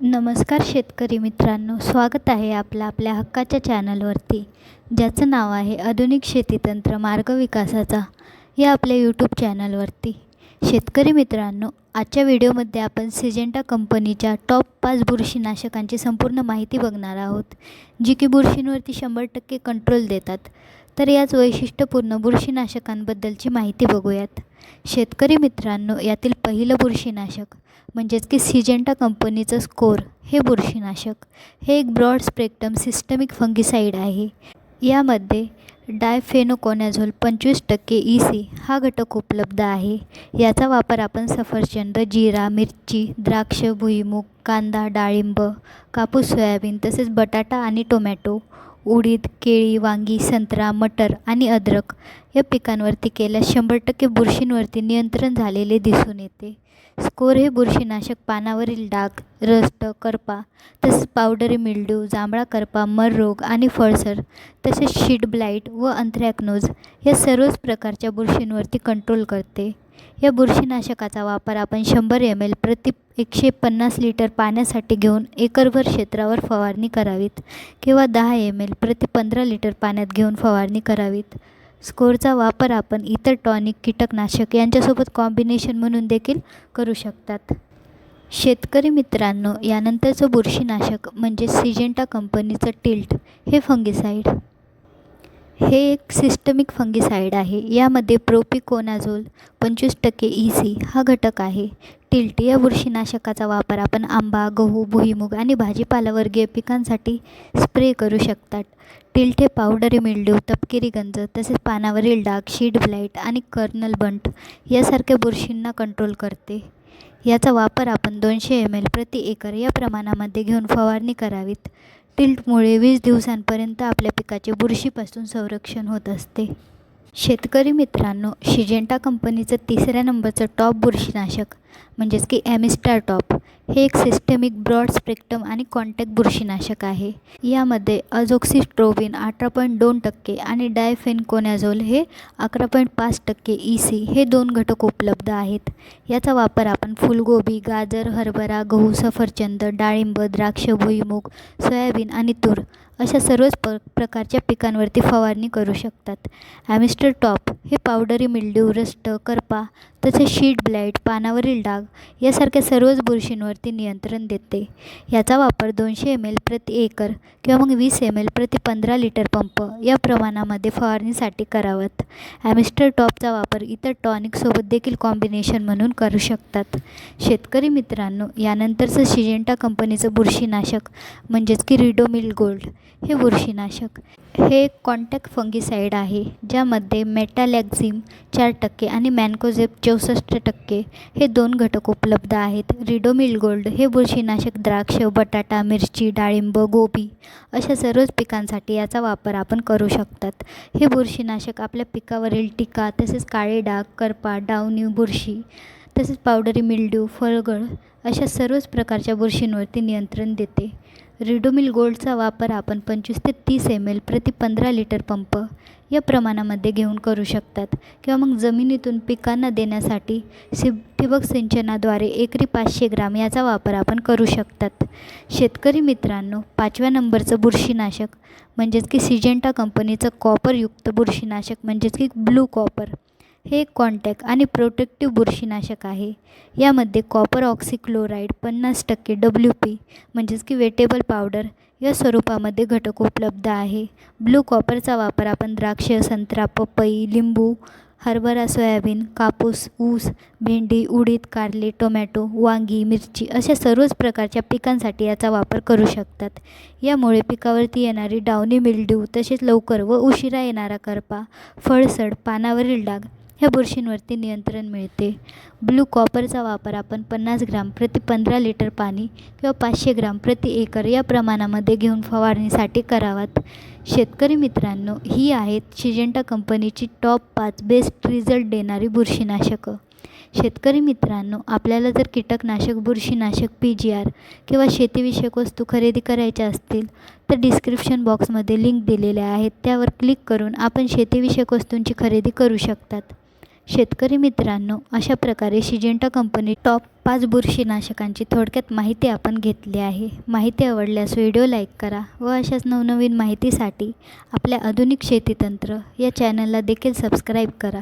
नमस्कार शेतकरी मित्रांनो स्वागत आहे आपलं आपल्या हक्काच्या चॅनलवरती ज्याचं नाव आहे आधुनिक शेतीतंत्र मार्ग विकासाचा या आपल्या यूट्यूब चॅनलवरती. शेतकरी मित्रांनो आजच्या व्हिडिओमध्ये आपण सिजेंटा कंपनीच्या टॉप पाच बुरशीनाशकांची संपूर्ण माहिती बघणार आहोत जी की बुरशींवरती शंभर टक्के कंट्रोल देतात. तर याच वैशिष्ट्यपूर्ण बुरशीनाशकांबद्दलची माहिती बघूयात. शेतकरी मित्रांनो यातील पहिलं बुरशीनाशक म्हणजेच की सिजेंटा कंपनीचं स्कोर हे बुरशीनाशक. हे एक ब्रॉड स्पेक्ट्रम सिस्टमिक फंगिसाईड आहे. यामध्ये डायफेनोकोनॅझोल पंचवीस टक्के ई सी हा घटक उपलब्ध आहे. याचा वापर आपण सफरचंद जिरा मिरची द्राक्ष भुईमूग कांदा डाळिंब कापूस सोयाबीन तसेच बटाटा आणि टोमॅटो उडीद केळी वांगी संत्रा मटर आणि अद्रक या पिकांवरती केल्यास शंभर टक्के बुरशींवरती नियंत्रण झालेले दिसून येते. स्कोर हे बुरशीनाशक पानावरील डाग रस्ट करपा तसेच पावडरी मिल्ड्यू जांभळा करपा मर रोग आणि फळसर तसेच शीट ब्लाईट व अंथ्रॅकनोज या सर्वच प्रकारच्या बुरशींवरती कंट्रोल करते. या बुरशीनाशकाचा वापर आपण शंभर एम एल प्रति एकशे पन्नास लिटर पाण्यासाठी घेऊन एकरभर क्षेत्रावर फवारणी करावीत किंवा दहा एम एल प्रति पंधरा लिटर पाण्यात घेऊन फवारणी करावीत. स्कोरचा वापर आपण इतर टॉनिक कीटकनाशक यांच्यासोबत कॉम्बिनेशन म्हणून देखील करू शकतात. शेतकरी मित्रांनो यानंतरचं बुरशीनाशक म्हणजे सिजेंटा कंपनीचं टिल्ट हे फंगिसाईड हे एक सिस्टमिक फंगिसाईड आहे. यामध्ये प्रोपिकोनाझोल पंचवीस टक्के ई सी हा घटक आहे. टिल्ट या बुरशीनाशकाचा वापर आपण आंबा गहू भुईमुग आणि भाजीपालावर्गीय पिकांसाठी स्प्रे करू शकतात. टिल्ट हे पावडरी मिल्ड्यू तपकिरी गंज तसेच पानावरील डाग शीड ब्लाईट आणि कर्नल बंट यासारख्या बुरशींना कंट्रोल करते. याचा वापर आपण दोनशे एम एल प्रति एकर या प्रमाणामध्ये घेऊन फवारणी करावीत. टिल्टमुळे वीस दिवसांपर्यंत आपल्या पिकाचे बुरशीपासून संरक्षण होत असते. शेतकरी मित्रांनो शिजेंटा कंपनीचं तिसऱ्या नंबरचं टॉप बुरशीनाशक म्हणजेच की ॲमिस्टार टॉप हे एक सिस्टमिक ब्रॉड स्पेक्ट्रम आणि कॉन्टॅक्ट बुरशीनाशक आहे. यामध्ये अझोक्सिस्ट्रोबिन अठरा पॉईंट दोन टक्के आणि डायफेनकोनॅझोल हे अकरा पॉईंट पाच टक्के ई सी हे दोन घटक उपलब्ध आहेत. याचा वापर आपण फुलगोबी गाजर हरभरा गहू सफरचंद डाळिंब द्राक्ष भुईमूग सोयाबीन आणि तूर अशा सर्वच प प्रकारच्या पिकांवरती फवारणी करू शकतात. ॲमिस्टर टॉप हे पावडरी मिल्ड्यू रस्ट करपा तसेच शीट ब्लाईट पानावरील डाग यासारख्या सर्वच बुरशींवरती नियंत्रण देते. याचा वापर दोनशे एम एल प्रति एकर किंवा मग वीस एम एल प्रति पंधरा लिटर पंप या प्रमाणामध्ये फवारणीसाठी करावत. ॲमिस्टर टॉपचा वापर इतर टॉनिकसोबत देखील कॉम्बिनेशन म्हणून करू शकतात. शेतकरी मित्रांनो यानंतरचं सिजेंटा कंपनीचं बुरशीनाशक म्हणजेच की रिडोमिल गोल्ड हे बुरशीनाशक. हे एक कॉन्टॅक्ट फंगिसाईड आहे ज्यामध्ये मेटालॅक्झिम चार टक्के आणि मॅनकोझेप चौसष्ट टक्के हे दोन घटक उपलब्ध आहेत. रिडोमिल गोल्ड हे बुरशीनाशक द्राक्ष बटाटा मिरची डाळिंब गोबी अशा सर्वच पिकांसाठी याचा वापर आपण करू शकतात. हे बुरशीनाशक आपल्या पिकावरील टिका तसेच काळे डाग करपा डावणी बुरशी तसेच पावडरी मिल्ड्यू फळगळ अशा सर्वच प्रकारच्या बुरशींवरती नियंत्रण देते. रिडोमिल गोल्डचा वापर आपण पंचवीस ते तीस एम एल प्रति पंधरा लिटर पंप या प्रमाणामध्ये घेऊन करू शकतात. किंवा मग जमिनीतून पिकांना देण्यासाठी सि ठिबक सिंचनाद्वारे एकरी पाचशे ग्राम याचा वापर आपण करू शकतात. शेतकरी मित्रांनो पाचव्या नंबरचं बुरशीनाशक म्हणजेच की सिजेंटा कंपनीचं कॉपरयुक्त बुरशीनाशक म्हणजेच की ब्लू कॉपर. हे एक कॉन्टॅक्ट आणि प्रोटेक्टिव्ह बुरशीनाशक आहे. यामध्ये कॉपर ऑक्सिक्लोराईड पन्नास टक्के डब्ल्यू पी म्हणजेच की वेटेबल पावडर या स्वरूपामध्ये घटक उपलब्ध आहे. ब्लू कॉपरचा वापर आपण द्राक्ष संत्रा पपई लिंबू हरभरा सोयाबीन कापूस ऊस भेंडी उडीद कारले टोमॅटो वांगी मिरची अशा सर्वच प्रकारच्या पिकांसाठी याचा वापर करू शकतात. यामुळे पिकावरती येणारी डावणी मिल्ड्यू तसेच लवकर व उशिरा येणारा करपा फळसड पानावरील डाग ह्या बुरशींवरती नियंत्रण मिळते. ब्लू कॉपरचा वापर आपण पन्नास ग्राम प्रति पंधरा लिटर पाणी किंवा पाचशे ग्राम प्रति एकर या प्रमाणामध्ये घेऊन फवारणीसाठी करावात. शेतकरी मित्रांनो ही आहेत शिजेंटा कंपनीची टॉप पाच बेस्ट रिझल्ट देणारी बुरशीनाशकं. शेतकरी मित्रांनो आपल्याला जर कीटकनाशक बुरशीनाशक पी जी आर किंवा शेतीविषयक वस्तू खरेदी करायच्या असतील तर डिस्क्रिप्शन बॉक्समध्ये लिंक दिलेल्या आहेत. त्यावर क्लिक करून आपण शेतीविषयक वस्तूंची खरेदी करू शकतात. शेतकरी मित्रांनो अशा प्रकारे शिजेंटा कंपनी टॉप पाच बुरशीनाशकांची थोडक्यात माहिती आपण घेतली आहे. माहिती आवडल्यास व्हिडिओ लाईक करा व अशाच नवनवीन माहितीसाठी आपल्या आधुनिक शेतीतंत्र या चॅनलला देखील सबस्क्राईब करा.